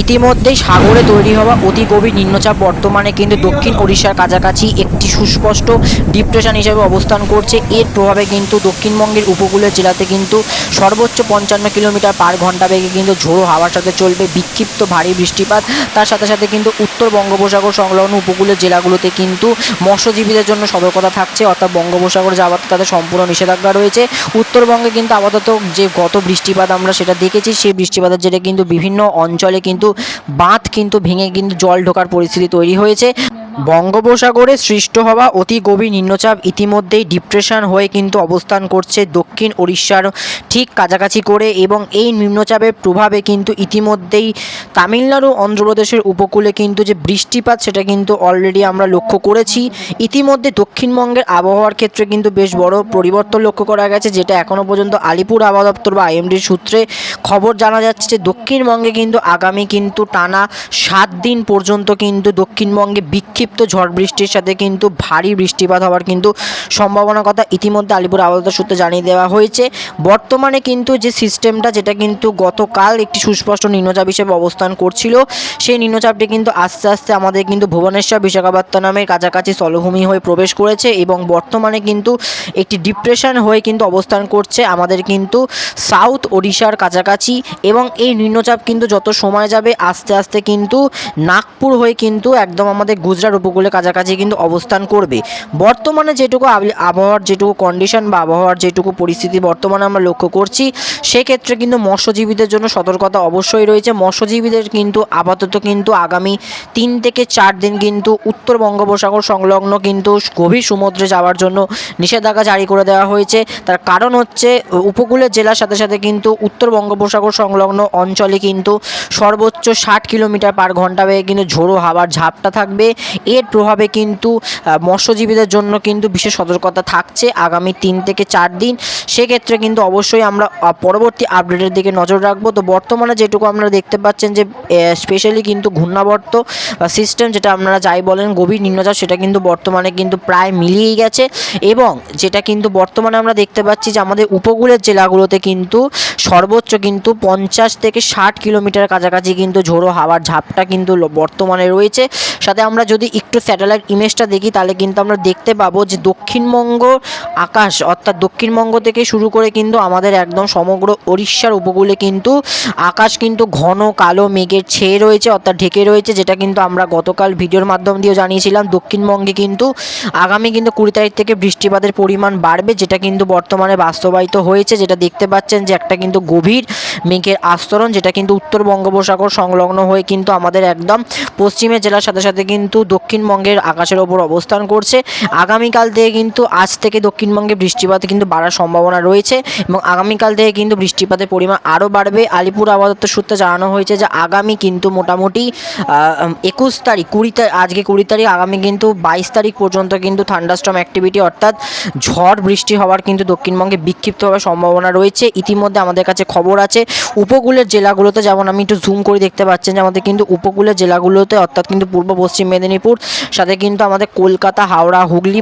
ইতিমধ্যেই সাগরে তৈরি হওয়া অতি গভীর নিম্নচাপ বর্তমানে কিন্তু দক্ষিণ ওড়িশার কাছাকাছি একটি সুস্পষ্ট ডিপ্রেশন হিসেবে অবস্থান করছে। এর প্রভাবে কিন্তু দক্ষিণবঙ্গের উপকূলের জেলাতে কিন্তু সর্বোচ্চ পঞ্চান্ন কিলোমিটার পার ঘণ্টা বেগে কিন্তু ঝোড়ো হাওয়ার সাথে চলবে বিক্ষিপ্ত ভারী বৃষ্টিপাত। তার সাথে সাথে কিন্তু উত্তর বঙ্গোপসাগর সংলগ্ন উপকূলের জেলাগুলোতে কিন্তু মৎস্যজীবীদের জন্য সতর্কতা থাকছে, অর্থাৎ বঙ্গোপসাগর যাওয়াতে তাদের সম্পূর্ণ নিষেধাজ্ঞা রয়েছে। উত্তরবঙ্গে কিন্তু আপাতত যে গত বৃষ্টিপাত আমরা সেটা দেখেছি, সেই বৃষ্টিপাতের জেরে কিন্তু বিভিন্ন অঞ্চলে কিন্তু বাঁধ কিন্তু ভেঙে কিন্তু জল ঢোকার পরিস্থিতি তৈরি হয়েছে। বঙ্গোপসাগরে সৃষ্ট হওয়া অতি গভীর নিম্নচাপ ইতিমধ্যেই ডিপ্রেশন হয়ে কিন্তু অবস্থান করছে দক্ষিণ ওড়িশার ঠিক কাছাকাছি করে এবং এই নিম্নচাপের প্রভাবে কিন্তু ইতিমধ্যেই তামিলনাড়ু অন্ধ্রপ্রদেশের উপকূলে কিন্তু যে বৃষ্টিপাত, সেটা কিন্তু অলরেডি আমরা লক্ষ্য করেছি। ইতিমধ্যে দক্ষিণবঙ্গের আবহাওয়ার ক্ষেত্রে কিন্তু বেশ বড় পরিবর্তন লক্ষ্য করা গেছে, যেটা এখনও পর্যন্ত আলিপুর আবহাওয়া দপ্তর বা আইএমডির সূত্রে খবর জানা যাচ্ছে যে দক্ষিণবঙ্গে কিন্তু আগামী কিন্তু টানা সাত দিন পর্যন্ত কিন্তু দক্ষিণবঙ্গে বিক্ষিপ্ত ঝড় বৃষ্টির সাথে কিন্তু ভারী বৃষ্টিপাত হওয়ার কিন্তু সম্ভাবনার কথা ইতিমধ্যে আলিপুর আবহাওয়া সূত্রে জানিয়ে দেওয়া হয়েছে। বর্তমানে কিন্তু যে সিস্টেমটা, যেটা কিন্তু গতকাল একটি সুস্পষ্ট নিম্নচাপ হিসেবে অবস্থান করছিল, সেই নিম্নচাপটি কিন্তু আস্তে আস্তে আমাদের কিন্তু ভুবনেশ্বর, বিশাখাপত্তনমের কাছাকাছি স্থলভূমি হয়ে প্রবেশ করেছে এবং বর্তমানে কিন্তু একটি ডিপ্রেশন হয়ে কিন্তু অবস্থান করছে আমাদের কিন্তু সাউথ ওড়িশার কাছাকাছি এবং এই নিম্নচাপ কিন্তু যত সময় যাবে, আস্তে আস্তে কিন্তু নাগপুর হয়ে কিন্তু একদম আমাদের গুজরাট উপকূলের কাছাকাছি কিন্তু অবস্থান করবে। বর্তমানে যেটুকু আবহাওয়ার যেটুকু কন্ডিশন বা আবহাওয়ার যেটুকু পরিস্থিতি বর্তমানে আমরা লক্ষ্য করছি, সেক্ষেত্রে কিন্তু মৎস্যজীবীদের জন্য সতর্কতা অবশ্যই রয়েছে। মৎস্যজীবীদের কিন্তু আপাতত কিন্তু আগামী তিন থেকে চার দিন কিন্তু উত্তর বঙ্গোপসাগর সংলগ্ন কিন্তু গভীর সমুদ্রে যাওয়ার জন্য নিষেধাজ্ঞা জারি করে দেওয়া হয়েছে। তার কারণ হচ্ছে উপকূলের জেলার সাথে সাথে কিন্তু উত্তর বঙ্গোপসাগর সংলগ্ন অঞ্চলে কিন্তু সর্বোচ্চ ষাট কিলোমিটার পার ঘণ্টা বেগে কিন্তু ঝোড়ো হাওয়ার ঝাপটা থাকবে। এর প্রভাবে কিন্তু মৎস্যজীবীদের জন্য কিন্তু বিশেষ সতর্কতা থাকছে আগামী তিন থেকে চার দিন। সেক্ষেত্রে কিন্তু অবশ্যই আমরা পরবর্তী আপডেটের দিকে নজর রাখব। তো বর্তমানে যেটুকু আপনারা দেখতে পাচ্ছেন যে স্পেশালি কিন্তু ঘূর্ণাবর্ত সিস্টেম যেটা আপনারা যাই বলেন গভীর নিম্নচাপ, সেটা কিন্তু বর্তমানে কিন্তু প্রায় মিলিয়েই গেছে। এবং যেটা কিন্তু বর্তমানে আমরা দেখতে পাচ্ছি যে, আমাদের উপকূলের জেলাগুলোতে কিন্তু সর্বোচ্চ কিন্তু পঞ্চাশ থেকে ষাট কিলোমিটার কাছাকাছি কিন্তু ঝোড়ো হাওয়ার ঝাপটা কিন্তু বর্তমানে রয়েছে। সাথে আমরা যদি একটু স্যাটেলাইট ইমেজটা দেখি, তাহলে কিন্তু আমরা দেখতে পাবো যে দক্ষিণবঙ্গ আকাশ, অর্থাৎ দক্ষিণবঙ্গ থেকে শুরু করে কিন্তু আমাদের একদম সমগ্র উড়িষ্যার উপকূলে কিন্তু আকাশ কিন্তু ঘন, কালো, মেঘের ছেয়ে রয়েছে, অর্থাৎ ঢেকে রয়েছে, যেটা কিন্তু আমরা গতকাল ভিডিওর মাধ্যম দিয়েও জানিয়েছিলাম। দক্ষিণবঙ্গে কিন্তু আগামী কিন্তু কুড়ি তারিখ থেকে বৃষ্টিপাতের পরিমাণ বাড়বে, যেটা কিন্তু বর্তমানে বাস্তবায়িত হয়েছে, যেটা দেখতে পাচ্ছেন যে একটা কিন্তু গভীর মেঘের আস্তরণ, যেটা কিন্তু উত্তর বঙ্গোপসাগর সংলগ্ন হয়ে কিন্তু আমাদের একদম পশ্চিমের জেলার সাথে সাথে কিন্তু দক্ষিণবঙ্গের আকাশের ওপর অবস্থান করছে। আগামীকাল থেকে কিন্তু আজ থেকে দক্ষিণবঙ্গে বৃষ্টিপাত কিন্তু বাড়ার সম্ভাবনা রয়েছে এবং আগামীকাল থেকে কিন্তু বৃষ্টিপাতের পরিমাণ আরও বাড়বে। আলিপুর আবহাওয়া সূত্রে জানানো হয়েছে যে, আগামী কিন্তু মোটামুটি একুশ তারিখ, কুড়ি তারিখ, আজকে কুড়ি তারিখ, আগামী কিন্তু বাইশ তারিখ পর্যন্ত কিন্তু থান্ডাস্টম অ্যাক্টিভিটি অর্থাৎ ঝড় বৃষ্টি হওয়ার কিন্তু দক্ষিণবঙ্গে বিক্ষিপ্ত হওয়ার সম্ভাবনা রয়েছে। ইতিমধ্যে আমাদের কাছে খবর আছে, উপকূলের জেলাগুলোতে যেমন আমি একটু জুম করে দেখতে পাচ্ছেন যে, আমাদের কিন্তু উপকূলের জেলাগুলোতে অর্থাৎ কিন্তু পূর্ব পশ্চিম মেদিনীপুর সাথে কিন্তু আমাদের কলকাতা, হাওড়া, হুগলি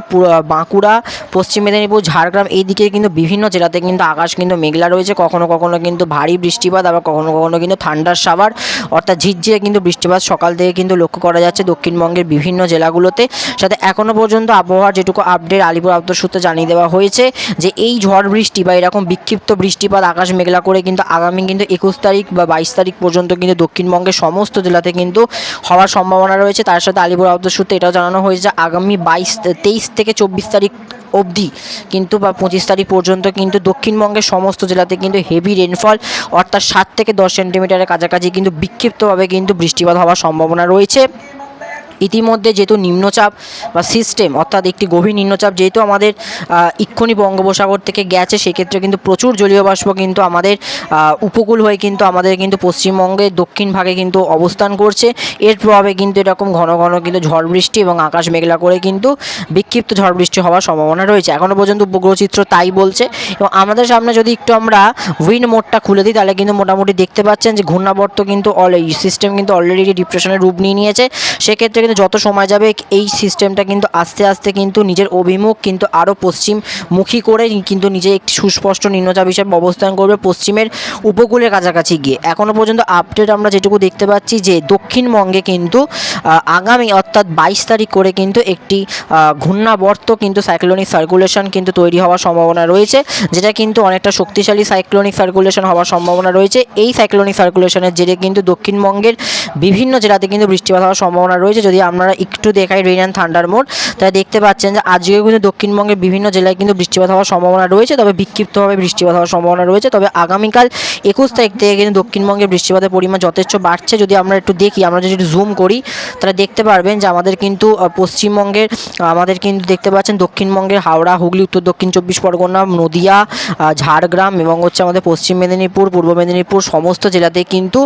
বাঁকুড়া, পশ্চিম মেদিনীপুর, ঝাড়গ্রাম এই দিকে কিন্তু বিভিন্ন জেলাতে কিন্তু আকাশ কিন্তু মেঘলা রয়েছে। কখনো কখনো কিন্তু ভারী বৃষ্টিপাত, আবার কখনো কখনো কিন্তু ঠান্ডার সাবার অর্থাৎ ঝিরঝিরে কিন্তু বৃষ্টিপাত সকাল থেকে কিন্তু লক্ষ্য করা যাচ্ছে দক্ষিণবঙ্গের বিভিন্ন জেলাগুলোতে। সাথে এখনও পর্যন্ত আবহাওয়ার যেটুকু আপডেট আলিপুর আবহাওয়া সূত্রে জানিয়ে দেওয়া হয়েছে যে, এই ঝড় বৃষ্টি বা এরকম বিক্ষিপ্ত বৃষ্টিপাত আকাশ মেঘলা করে কিন্তু আগামী কিন্তু একুশ তারিখ বা বাইশ তারিখ পর্যন্ত কিন্তু দক্ষিণবঙ্গের সমস্ত জেলাতে কিন্তু হওয়ার সম্ভাবনা রয়েছে। তার সাথে আলিপুর সূত্রে এটাও জানানো হয়েছে যে আগামী বাইশ তেইশ থেকে চব্বিশ তারিখ অবধি কিন্তু বা পঁচিশ তারিখ পর্যন্ত কিন্তু দক্ষিণবঙ্গের সমস্ত জেলাতে কিন্তু হেভি রেনফল অর্থাৎ সাত থেকে দশ সেন্টিমিটারের কাছাকাছি কিন্তু বিক্ষিপ্তভাবে কিন্তু বৃষ্টিপাত হওয়ার সম্ভাবনা রয়েছে। ইতিমধ্যে যেহেতু নিম্নচাপ বা সিস্টেম অর্থাৎ একটি গভীর নিম্নচাপ যেহেতু আমাদের আহ, ইক্ষুনি বঙ্গোপসাগর থেকে গেছে সেক্ষেত্রে কিন্তু প্রচুর জলীয় বাষ্প কিন্তু আমাদের উপকূল হয়ে কিন্তু আমাদের কিন্তু পশ্চিমবঙ্গের দক্ষিণ ভাগে কিন্তু অবস্থান করছে। এর প্রভাবে কিন্তু এরকম ঘন ঘন কিন্তু ঝড় বৃষ্টি এবং আকাশ মেঘলা করে কিন্তু বিক্ষিপ্ত ঝড় বৃষ্টি হওয়ার সম্ভাবনা রয়েছে। এখনও পর্যন্ত উপগ্রহ চিত্র তাই বলছে। এবং আমাদের সামনে যদি একটু আমরা উইন্ড মোডটা খুলে দিই তাহলে কিন্তু মোটামুটি দেখতে পাচ্ছেন যে ঘূর্ণাবর্ত কিন্তু অল সিস্টেম কিন্তু অলরেডি ডিপ্রেশনের রূপ নিয়ে নিয়েছে। সেক্ষেত্রে কিন্তু যত সময় যাবে, এই সিস্টেমটা কিন্তু আস্তে আস্তে কিন্তু নিজের অভিমুখ, কিন্তু আরও পশ্চিমমুখী করে কিন্তু নিজে একটি সুস্পষ্ট নিম্নচাপ হিসেবে অবস্থান করবে পশ্চিমের উপকূলের কাছাকাছি গিয়ে। এখনও পর্যন্ত আপডেট আমরা যেটুকু দেখতে পাচ্ছি যে দক্ষিণবঙ্গে কিন্তু আগামী অর্থাৎ বাইশ তারিখ করে কিন্তু একটি ঘূর্ণাবর্ত কিন্তু সাইক্লোনিক সার্কুলেশন কিন্তু তৈরি হওয়ার সম্ভাবনা রয়েছে, যেটা কিন্তু অনেকটা শক্তিশালী সাইক্লোনিক সার্কুলেশন হওয়ার সম্ভাবনা রয়েছে। এই সাইক্লোনিক সার্কুলেশনের জেরে কিন্তু দক্ষিণবঙ্গের বিভিন্ন জেলাতে কিন্তু বৃষ্টিপাত হওয়ার সম্ভাবনা রয়েছে। যদি আমরা একটু দেখাই রেন অ্যান্ড থান্ডার মোড তাই দেখতে পাচ্ছেন যে আজকেও কিন্তু দক্ষিণবঙ্গের বিভিন্ন জেলায় কিন্তু বৃষ্টিপাত হওয়ার সম্ভাবনা রয়েছে, তবে বিক্ষিপ্তভাবে বৃষ্টিপাত হওয়ার সম্ভাবনা রয়েছে। তবে আগামীকাল একুশ তারিখ থেকে কিন্তু দক্ষিণবঙ্গের বৃষ্টিপাতের পরিমাণ যথেষ্ট বাড়ছে। যদি আমরা একটু দেখি, আমরা যদি জুম করি, তাহলে দেখতে পারবেন যে আমাদের কিন্তু পশ্চিমবঙ্গের, আমাদের কিন্তু দেখতে পাচ্ছেন দক্ষিণবঙ্গের হাওড়া, হুগলি, উত্তর দক্ষিণ চব্বিশ পরগনা, নদিয়া ঝাড়গ্রাম এবং হচ্ছে আমাদের পশ্চিম মেদিনীপুর, পূর্ব মেদিনীপুর, সমস্ত জেলাতে কিন্তু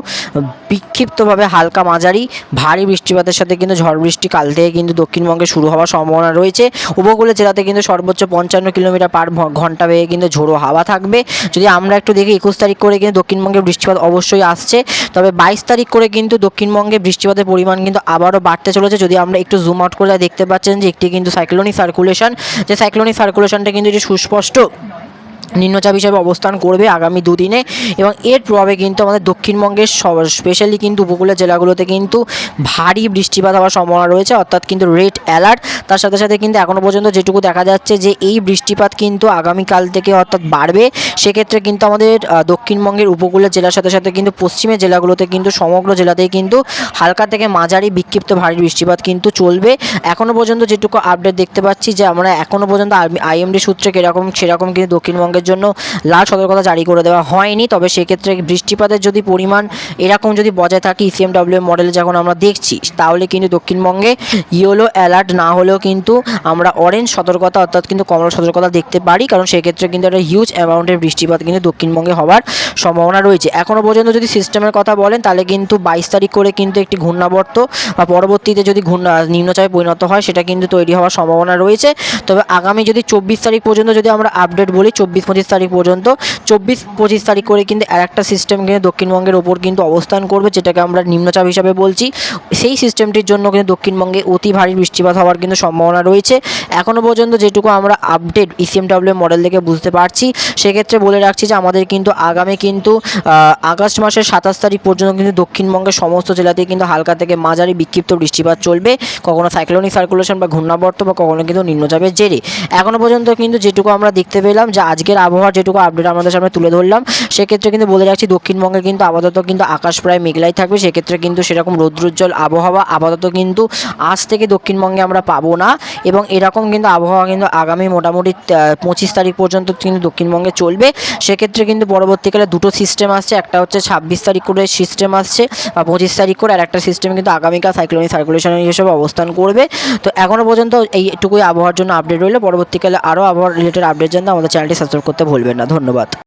বিক্ষিপ্তভাবে হালকা মাঝারি ভারী বৃষ্টিপাতের সাথে কিন্তু ঝড় বৃষ্টি কাল থেকে কিন্তু দক্ষিণবঙ্গে শুরু হওয়ার সম্ভাবনা রয়েছে। উপকূলের জেলাতে কিন্তু সর্বোচ্চ পঞ্চান্ন কিলোমিটার পার ঘণ্টা বেগে কিন্তু ঝোড়ো হাওয়া থাকবে। যদি আমরা একটু দেখি, একুশ তারিখ করে কিন্তু দক্ষিণবঙ্গে বৃষ্টিপাত অবশ্যই আসছে। তবে বাইশ তারিখ করে কিন্তু দক্ষিণবঙ্গে বৃষ্টিপাতের পরিমাণ কিন্তু আবারও বাড়তে চলেছে। যদি আমরা একটু জুম আউট করে দেখতে পাচ্ছেন যে একটি কিন্তু সাইক্লোনিক সার্কুলেশন যে সাইক্লোনিক সার্কুলেশনটা কিন্তু যে সুস্পষ্ট। নিম্নচাপ হিসাবে অবস্থান করবে আগামী দুদিনে এবং এর প্রভাবে কিন্তু আমাদের দক্ষিণবঙ্গের সব স্পেশালি কিন্তু উপকূলের জেলাগুলোতে কিন্তু ভারী বৃষ্টিপাত হওয়ার সম্ভাবনা রয়েছে, অর্থাৎ কিন্তু রেড অ্যালার্ট তার সাথে সাথে কিন্তু এখনও পর্যন্ত যেটুকু দেখা যাচ্ছে যে এই বৃষ্টিপাত কিন্তু আগামীকাল থেকে অর্থাৎ বাড়বে। সেক্ষেত্রে কিন্তু আমাদের দক্ষিণবঙ্গের উপকূলের জেলার সাথে সাথে কিন্তু পশ্চিমের জেলাগুলোতে কিন্তু সমগ্র জেলাতেই কিন্তু হালকা থেকে মাঝারি বিক্ষিপ্ত ভারী বৃষ্টিপাত কিন্তু চলবে। এখনও পর্যন্ত যেটুকু আপডেট দেখতে পাচ্ছি যে আমরা এখনও পর্যন্ত আইএমডি সূত্রে কীরকম, সেরকম কিন্তু দক্ষিণবঙ্গের জন্য লাল সতর্কতা জারি করে দেওয়া হয়নি। তবে সেক্ষেত্রে বৃষ্টিপাতের যদি পরিমাণ এরকম যদি বজায় থাকে ইসিএমডাব্লিউ মডেলে যখন আমরা দেখছি, তাহলে কিন্তু দক্ষিণবঙ্গে ইয়েলো অ্যালার্ট না হলেও কিন্তু আমরা অরেঞ্জ সতর্কতা অর্থাৎ কিন্তু কমলা সতর্কতা দেখতে পারি। কারণ সেক্ষেত্রে কিন্তু একটা হিউজ অ্যামাউন্টের বৃষ্টিপাত কিন্তু দক্ষিণবঙ্গে হওয়ার সম্ভাবনা রয়েছে। এখনও পর্যন্ত যদি সিস্টেমের কথা বলেন, তাহলে কিন্তু বাইশ তারিখ করে কিন্তু একটি ঘূর্ণাবর্ত বা পরবর্তীতে যদি ঘূর্ণা, নিম্নচাপে পরিণত হয়, সেটা কিন্তু তৈরি হওয়ার সম্ভাবনা রয়েছে। তবে আগামী যদি চব্বিশ তারিখ পর্যন্ত যদি আমরা আপডেট বলি, চব্বিশ পঁচিশ তারিখ পর্যন্ত, চব্বিশ পঁচিশ তারিখ করে কিন্তু আর একটা সিস্টেম কিন্তু দক্ষিণবঙ্গের ওপর কিন্তু অবস্থান করবে, যেটাকে আমরা নিম্নচাপ হিসাবে বলছি। সেই সিস্টেমটির জন্য কিন্তু দক্ষিণবঙ্গে অতি ভারী বৃষ্টিপাত হওয়ার কিন্তু সম্ভাবনা রয়েছে। এখনও পর্যন্ত যেটুকু আমরা আপডেট ইসিএমডাব্লিউ মডেল থেকে বুঝতে পারছি, সেক্ষেত্রে বলে রাখছি যে আমাদের কিন্তু আগামী কিন্তু আগস্ট মাসের সাতাশ তারিখ পর্যন্ত কিন্তু দক্ষিণবঙ্গের সমস্ত জেলাতেই কিন্তু হালকা থেকে মাঝারি বিক্ষিপ্ত বৃষ্টিপাত চলবে। কখনো সাইক্লোনিক সার্কুলেশন বা ঘূর্ণাবর্ত বা কখনো কিন্তু নিম্নচাপের জেরে। এখনও পর্যন্ত কিন্তু যেটুকু আমরা দেখতে পেলাম যে আজকের আবহাওয়ার যেটুকু আপডেট আমাদের সামনে তুলে ধরলাম, সেক্ষেত্রে কিন্তু বলে রাখছি দক্ষিণবঙ্গে কিন্তু আপাতত কিন্তু আকাশ প্রায় মেঘলাই থাকবে, সেক্ষেত্রে কিন্তু সেরকম রৌদ্রোজ্জ্বল আবহাওয়া আপাতত কিন্তু আজ থেকে দক্ষিণবঙ্গে আমরা পাবো না এবং এরকম কিন্তু আবহাওয়া কিন্তু আগামী মোটামুটি পঁচিশ তারিখ পর্যন্ত কিন্তু দক্ষিণবঙ্গে চলবে। সেক্ষেত্রে কিন্তু পরবর্তীকালে দুটো সিস্টেম আসছে, একটা হচ্ছে ছাব্বিশ তারিখ করে সিস্টেম আসছে বা পঁচিশ তারিখ করে আর একটা সিস্টেম কিন্তু আগামীকাল সাইক্লোনিক সার্কুলেশনের হিসেবে অবস্থান করবে। তো এখনও পর্যন্ত এইটুকুই আবহাওয়ার জন্য আপডেট রইল। পরবর্তীকালে আরও আবহাওয়ার রিলেটেড আপডেট জানতে আমাদের চ্যানেলটি সাবস্ক্রাইব করতে ভুলবেন না ধন্যবাদ।